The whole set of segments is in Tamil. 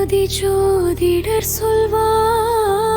ஜோதி ஜோதிடர் சொல்வார்.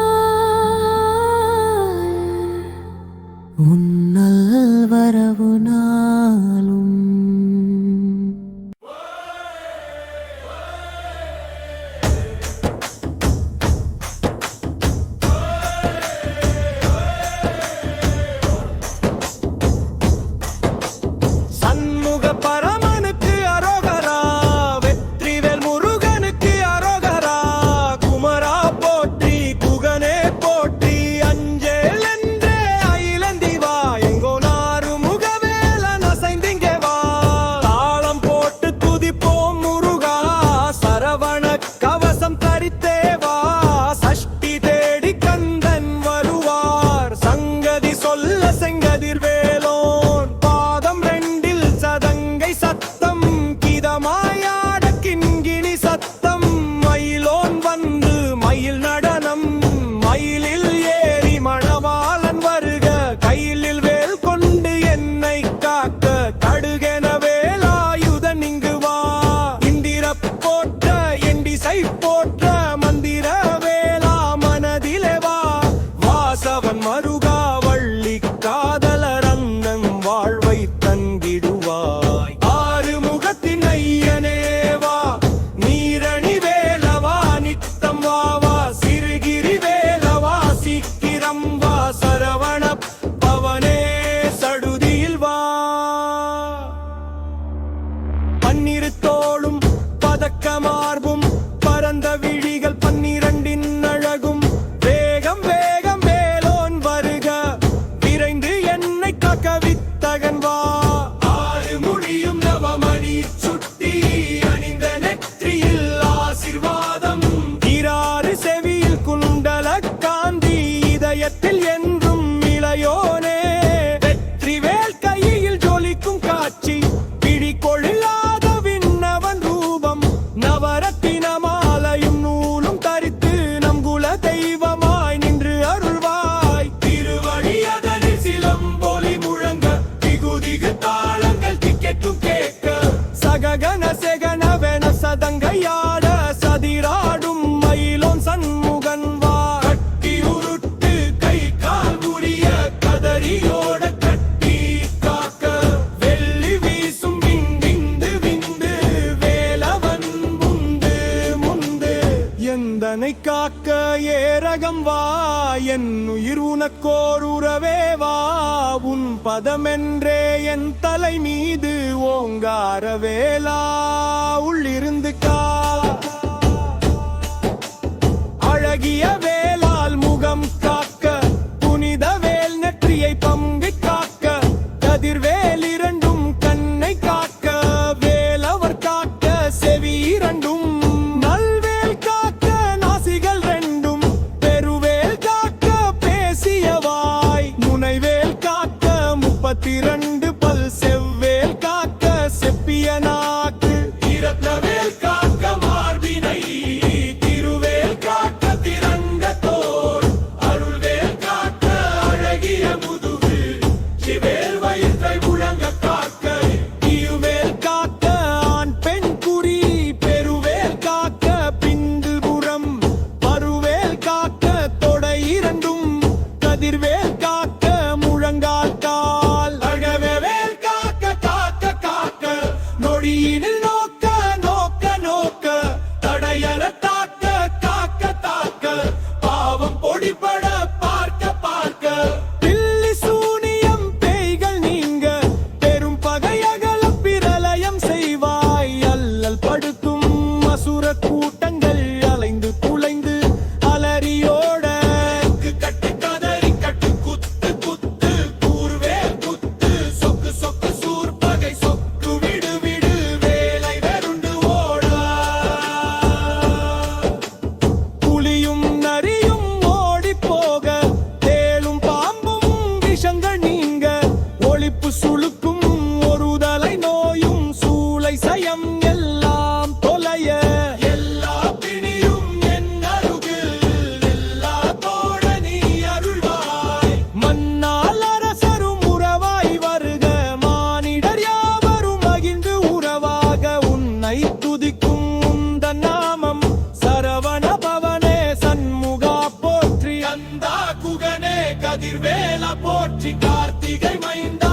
சகன செகனவென சதங்கையாட சதிரா வா என் உயிர் உனக்கோர் உறவே வா உன் பதமென்றே என் தலை மீது ஓங்காரவேலா உள்ளிருந்து கா tiran கதிர்வேல போற்றி கார்த்திகை மைந்தா